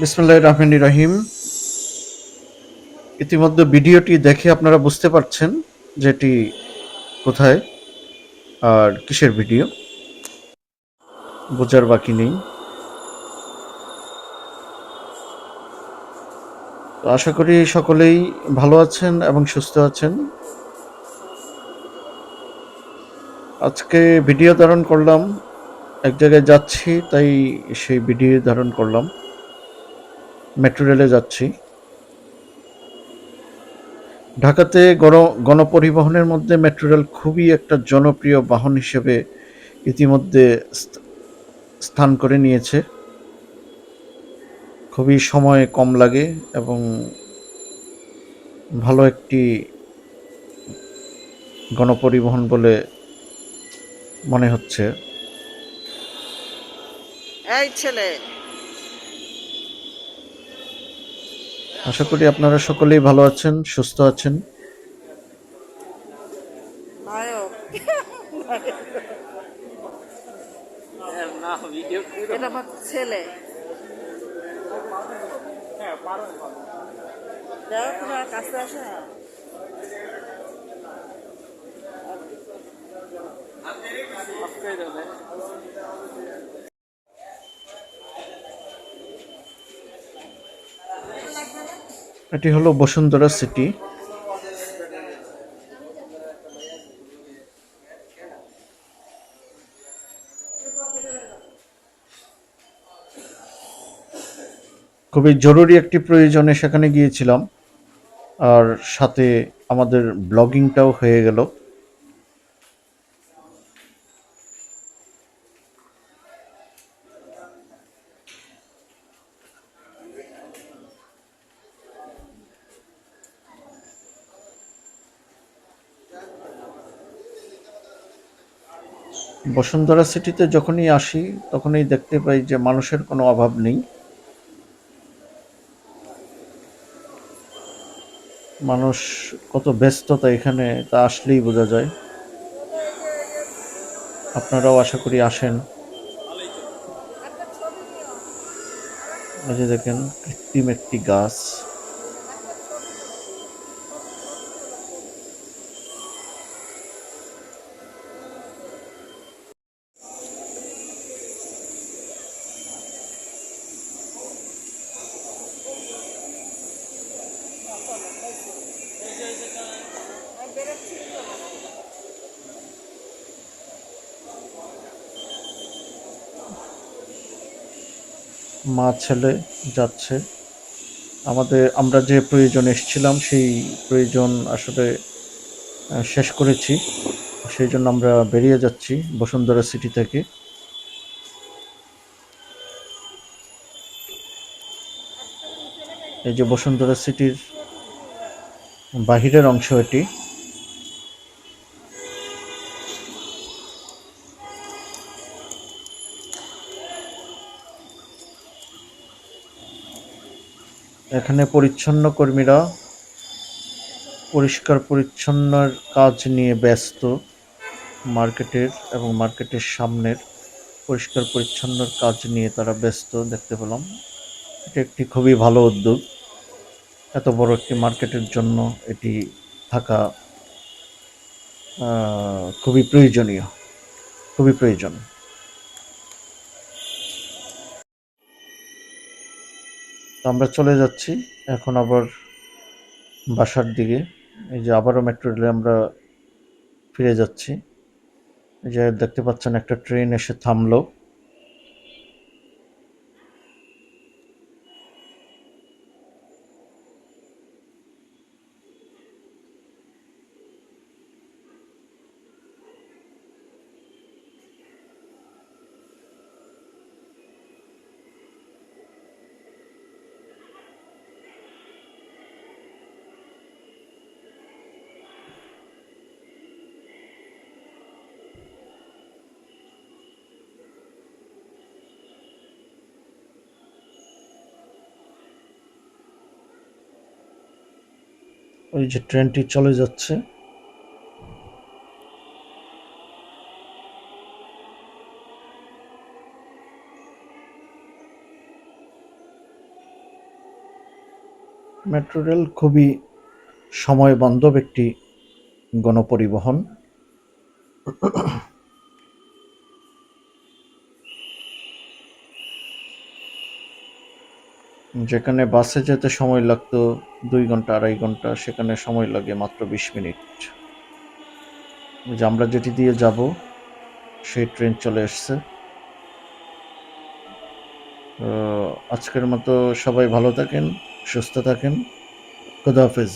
বিসমুল্লাহ রহমান রহিম। ইতিমধ্যে ভিডিওটি দেখে আপনারা বুঝতে পারছেন যে এটি কোথায় আর কিসের ভিডিও। বোঝার বাকি নেই। আশা করি সকলেই ভালো আছেন এবং সুস্থ আছেন। আজকে ভিডিও ধারণ করলাম, এক জায়গায় যাচ্ছি, তাই সেই ভিডিও ধারণ করলাম। মেট্রো রেলে যাচ্ছি। ঢাকাতে গণ, গণপরিবহনের মধ্যে মেট্রো রেল খুবই একটা জনপ্রিয় বাহন হিসেবে ইতিমধ্যে স্থ- স্থান করে নিয়েছে। খুবই সময় কম লাগে এবং ভালো একটি গণপরিবহন বলে মনে হচ্ছে। এই ছেলে আশা করি আপনারা সকলেই ভালো আছেন সুস্থ আছেন। না ভিডিও এটা আমার ছেলে। দেখো তোমার কাছে আসে না এটি হলো বসুন্ধরা সিটি। খুবই জরুরি একটি প্রয়োজনে সেখানে গিয়েছিলাম। আর সাথে আমাদের ব্লগিংটাও হয়ে গেল। বসুন্ধরা সিটিতে যখনই আসি তখনই দেখতে পাই যে মানুষের কোনো অভাব নেই। মানুষ কত ব্যস্ততা এখানে তা আসলেই বোঝা যায়। আপনারাও আশা করি আসেন। দেখেন কৃত্রিম একটি গাছ। মা ছেলে যাচ্ছে। আমাদের, আমরা যে প্রয়োজন এসেছিলাম, সেই প্রয়োজন আসলে শেষ করেছি। সেই জন্য আমরা বেরিয়ে যাচ্ছি বসুন্ধরা সিটি থেকে। এই যে বসুন্ধরা সিটির বাহিরের অংশ এটি। এখানে পরিচ্ছন্ন কর্মীরা পরিষ্কার পরিচ্ছন্নর কাজ নিয়ে ব্যস্ত। মার্কেটের এবং মার্কেটের সামনের পরিষ্কার পরিচ্ছন্নর কাজ নিয়ে তারা ব্যস্ত দেখতে পেলাম। এটা একটি খুবই ভালো উদ্যোগ। এত বড় একটি মার্কেটের জন্য এটি থাকা খুবই প্রয়োজনীয়। খুবই প্রয়োজন। তো আমরা চলে যাচ্ছি। এখন আবার বাসার দিকে। এই যে আবারও মেট্রো রেলে আমরা ফিরে যাচ্ছি। এই যে দেখতে পাচ্ছেন একটা ট্রেন এসে থামলো। ওই যে ট্রেনটি চলে যাচ্ছে। মেট্রো রেল খুবই সময় বান্ধব একটি গণপরিবহন। যেখানে বাসে যেতে সময় লাগতো দুই ঘণ্টা, আড়াই ঘণ্টা, সেখানে সময় লাগে মাত্র বিশ মিনিট। যে আমরা যেটি দিয়ে যাব, সেই ট্রেন চলে এসছে আজকের মতো সবাই ভালো থাকেন, সুস্থ থাকেন। খুদাহাফেজ